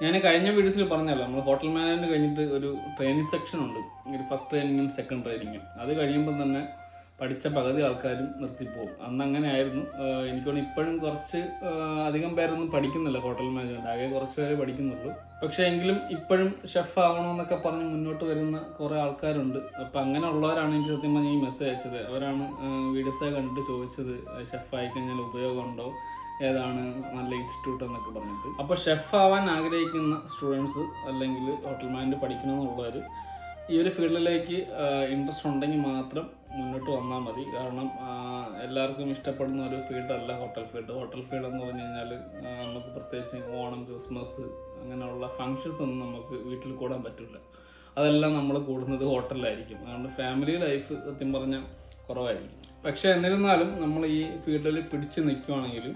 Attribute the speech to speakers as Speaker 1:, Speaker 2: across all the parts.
Speaker 1: ഞാൻ കഴിഞ്ഞ വീഡിയോസിൽ പറഞ്ഞല്ലോ നമ്മൾ ഹോട്ടൽ മാനേജ്മെന്റ് കഴിഞ്ഞിട്ട് ഒരു ട്രെയിനിങ് സെക്ഷൻ ഉണ്ട്. ഒരു ഫസ്റ്റ് ട്രെയിനിങ്ങും സെക്കൻഡ് ട്രെയിനിങ്ങും അത് കഴിയുമ്പോൾ തന്നെ പഠിച്ച പകുതി ആൾക്കാരും നിർത്തിപ്പോകും അന്ന് അങ്ങനെ ആയിരുന്നു. എനിക്ക് ഇപ്പോഴും കുറച്ച് അധികം പേരൊന്നും പഠിക്കുന്നില്ല ഹോട്ടൽ മാനേജ്മെന്റ് ആകെ കുറച്ച് പേര് പഠിക്കുന്നുള്ളൂ. പക്ഷെ എങ്കിലും ഇപ്പോഴും ഷെഫ് ആവണമെന്നൊക്കെ പറഞ്ഞ് മുന്നോട്ട് വരുന്ന കുറേ ആൾക്കാരുണ്ട്. അപ്പം അങ്ങനെ ഉള്ളവരാണ് എനിക്ക് സത്യം പറഞ്ഞാൽ ഈ മെസ്സേജ് അയച്ചത്. അവരാണ് വീഡിയോസൊക്കെ കണ്ടിട്ട് ചോദിച്ചത് ഷെഫ് ആയി കഴിഞ്ഞാൽ ഉപയോഗമുണ്ടോ ഏതാണ് നല്ല ഇൻസ്റ്റിറ്റ്യൂട്ട് എന്നൊക്കെ പറഞ്ഞിട്ട്. അപ്പോൾ ഷെഫ് ആവാൻ ആഗ്രഹിക്കുന്ന സ്റ്റുഡൻസ് അല്ലെങ്കിൽ ഹോട്ടൽ മാനേജ് പഠിക്കണമെന്നുള്ളവർ ഈ ഒരു ഫീൽഡിലേക്ക് ഇൻട്രസ്റ്റ് ഉണ്ടെങ്കിൽ മാത്രം മുന്നോട്ട് വന്നാൽ മതി. കാരണം എല്ലാവർക്കും ഇഷ്ടപ്പെടുന്ന ഒരു ഫീൽഡല്ല ഹോട്ടൽ ഫീൽഡ് ഹോട്ടൽ ഫീൽഡ് എന്ന് പറഞ്ഞു കഴിഞ്ഞാൽ നമുക്ക് പ്രത്യേകിച്ച് ഓണം ക്രിസ്മസ് അങ്ങനെയുള്ള ഫങ്ഷൻസ് ഒന്നും നമുക്ക് വീട്ടിൽ കൂടാൻ പറ്റില്ല. അതെല്ലാം നമ്മൾ കൂടുന്നത് ഹോട്ടലിലായിരിക്കും അതുകൊണ്ട് ഫാമിലി ലൈഫ് സത്യം പറഞ്ഞാൽ കുറവായിരിക്കും. പക്ഷേ എന്നിരുന്നാലും നമ്മൾ ഈ ഫീൽഡിൽ പിടിച്ചു നിൽക്കുവാണെങ്കിൽ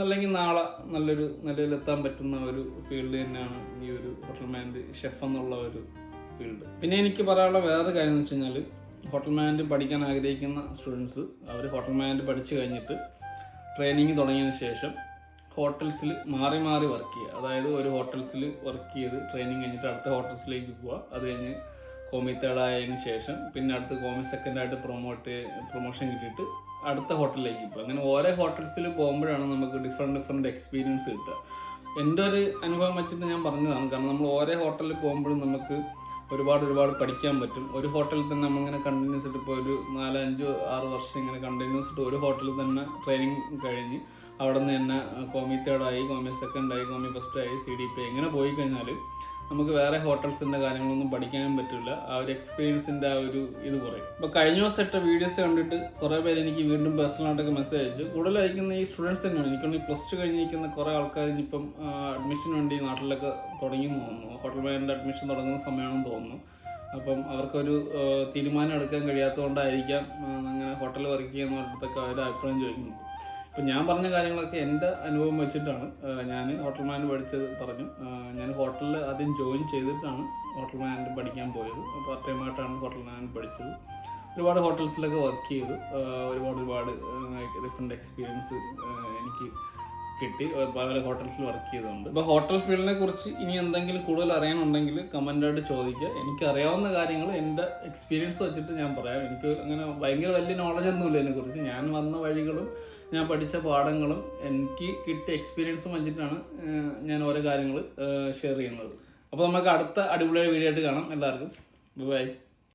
Speaker 1: അല്ലെങ്കിൽ നാളെ നല്ലൊരു നിലയിലെത്താൻ പറ്റുന്ന ഒരു ഫീൽഡ് തന്നെയാണ് ഈ ഒരു ഹോട്ടൽ മാനേജ് ഷെഫ് എന്നുള്ള ഒരു ഫീൽഡ് പിന്നെ എനിക്ക് പറയാനുള്ള വേറെ കാര്യം എന്ന് വെച്ച് കഴിഞ്ഞാൽ ഹോട്ടൽ മാനേജ് പഠിക്കാൻ ആഗ്രഹിക്കുന്ന സ്റ്റുഡൻസ് അവർ ഹോട്ടൽ മാനേജ് പഠിച്ചു കഴിഞ്ഞിട്ട് ട്രെയിനിങ് തുടങ്ങിയതിന് ശേഷം ഹോട്ടൽസിൽ മാറി മാറി വർക്ക് ചെയ്യുക. അതായത് ഒരു ഹോട്ടൽസിൽ വർക്ക് ചെയ്ത് ട്രെയിനിങ് കഴിഞ്ഞിട്ട് അടുത്ത ഹോട്ടൽസിലേക്ക് പോവുക. അത് കഴിഞ്ഞ് കോമി തേർഡ് ആയതിനു ശേഷം പിന്നെ അടുത്ത് കോമി സെക്കൻഡായിട്ട് പ്രൊമോട്ട് പ്രൊമോഷൻ കിട്ടിയിട്ട് അടുത്ത ഹോട്ടലിലേക്ക് പോകും അങ്ങനെ ഓരോ ഹോട്ടൽസിൽ പോകുമ്പോഴാണ് നമുക്ക് ഡിഫറെന്റ് ഡിഫറെന്റ് എക്സ്പീരിയൻസ് കിട്ടുക. എന്റെ ഒരു അനുഭവം വെച്ചിട്ട് ഞാൻ പറഞ്ഞതാണ്. കാരണം നമ്മൾ ഓരോ ഹോട്ടലിൽ പോകുമ്പോഴും നമുക്ക് ഒരുപാട് ഒരുപാട് പഠിക്കാൻ പറ്റും. ഒരു ഹോട്ടലിൽ തന്നെ നമ്മളിങ്ങനെ കണ്ടിന്യൂസ് ആയിട്ട് ഇപ്പോൾ ഒരു നാലഞ്ച് ആറ് വർഷം ഇങ്ങനെ കണ്ടിന്യൂസ് ആയിട്ട് ഒരു ഹോട്ടലിൽ തന്നെ ട്രെയിനിങ് കഴിഞ്ഞ് അവിടെ നിന്ന് തന്നെ കോമി തേർഡായി കോമി സെക്കൻഡായി കോമി ഫസ്റ്റായി സി ഡി പി ഇങ്ങനെ പോയി കഴിഞ്ഞാൽ നമുക്ക് വേറെ ഹോട്ടൽസിന്റെ കാര്യങ്ങളൊന്നും പഠിക്കാനും പറ്റില്ല ആ ഒരു എക്സ്പീരിയൻസിന്റെ ആ ഒരു ഇത് കുറയും. അപ്പോൾ കഴിഞ്ഞ ദിവസം വീഡിയോസ് കണ്ടിട്ട് കുറെ പേര് എനിക്ക് വീണ്ടും പേഴ്സണലായിട്ടൊക്കെ മെസ്സേജ് അയച്ചു. കൂടുതൽ അയക്കുന്ന ഈ സ്റ്റുഡൻസ് തന്നെയാണ്. എനിക്കൊന്ന് പ്ലസ് ടു കഴിഞ്ഞിരിക്കുന്ന കുറേ ആൾക്കാർ ഇനിയിപ്പം അഡ്മിഷന് വേണ്ടി നാട്ടിലൊക്കെ തുടങ്ങി തോന്നുന്നു. ഹോട്ടൽ മാനേജിന്റെ അഡ്മിഷൻ തുടങ്ങുന്ന സമയമാണെന്ന് തോന്നുന്നു. അപ്പം അവർക്കൊരു തീരുമാനം എടുക്കാൻ കഴിയാത്തതുകൊണ്ടായിരിക്കാം അങ്ങനെ ഹോട്ടൽ വർക്ക് ചെയ്യുന്നവരുടെ അവരുടെ അഭിപ്രായം ചോദിക്കുന്നത്. ഇപ്പം ഞാൻ പറഞ്ഞ കാര്യങ്ങളൊക്കെ എന്റെ അനുഭവം വെച്ചിട്ടാണ്. ഞാൻ ഹോട്ടൽ മാൻ പഠിച്ചത് പറഞ്ഞു. ഞാൻ ഹോട്ടലിൽ ആദ്യം ജോയിൻ ചെയ്തിട്ടാണ് ഹോട്ടൽ മാനേജ് പഠിക്കാൻ പോയത്. പാർട്ട് ടൈം ആയിട്ടാണ് ഹോട്ടൽ മാനേജ് പഠിച്ചത്. ഒരുപാട് ഹോട്ടൽസിലൊക്കെ വർക്ക് ചെയ്തു. ഒരുപാട് ഒരുപാട് ഡിഫറെന്റ് എക്സ്പീരിയൻസ് എനിക്ക് കിട്ടി. പല ഹോട്ടൽസിൽ വർക്ക് ചെയ്തുകൊണ്ട്. ഇപ്പൊ ഹോട്ടൽ ഫീൽഡിനെ കുറിച്ച് ഇനി എന്തെങ്കിലും കൂടുതൽ അറിയാനുണ്ടെങ്കിൽ കമന്റായിട്ട് ചോദിക്കുക. എനിക്ക് അറിയാവുന്ന കാര്യങ്ങൾ എന്റെ എക്സ്പീരിയൻസ് വെച്ചിട്ട് ഞാൻ പറയാം. എനിക്ക് അങ്ങനെ ഭയങ്കര വലിയ നോളജ് ഒന്നുമില്ല ഇതിനെക്കുറിച്ച്. ഞാൻ വന്ന വഴികളും ഞാൻ പഠിച്ച പാഠങ്ങളും എനിക്ക് കിട്ടിയ എക്സ്പീരിയൻസും വെച്ചിട്ടാണ് ഞാൻ ഓരോ കാര്യങ്ങൾ ഷെയർ ചെയ്യുന്നത്. അപ്പോൾ നമുക്ക് അടുത്ത അടിപൊളിയായ വീഡിയോ ആയിട്ട് കാണാം. എല്ലാവർക്കും. ബൈ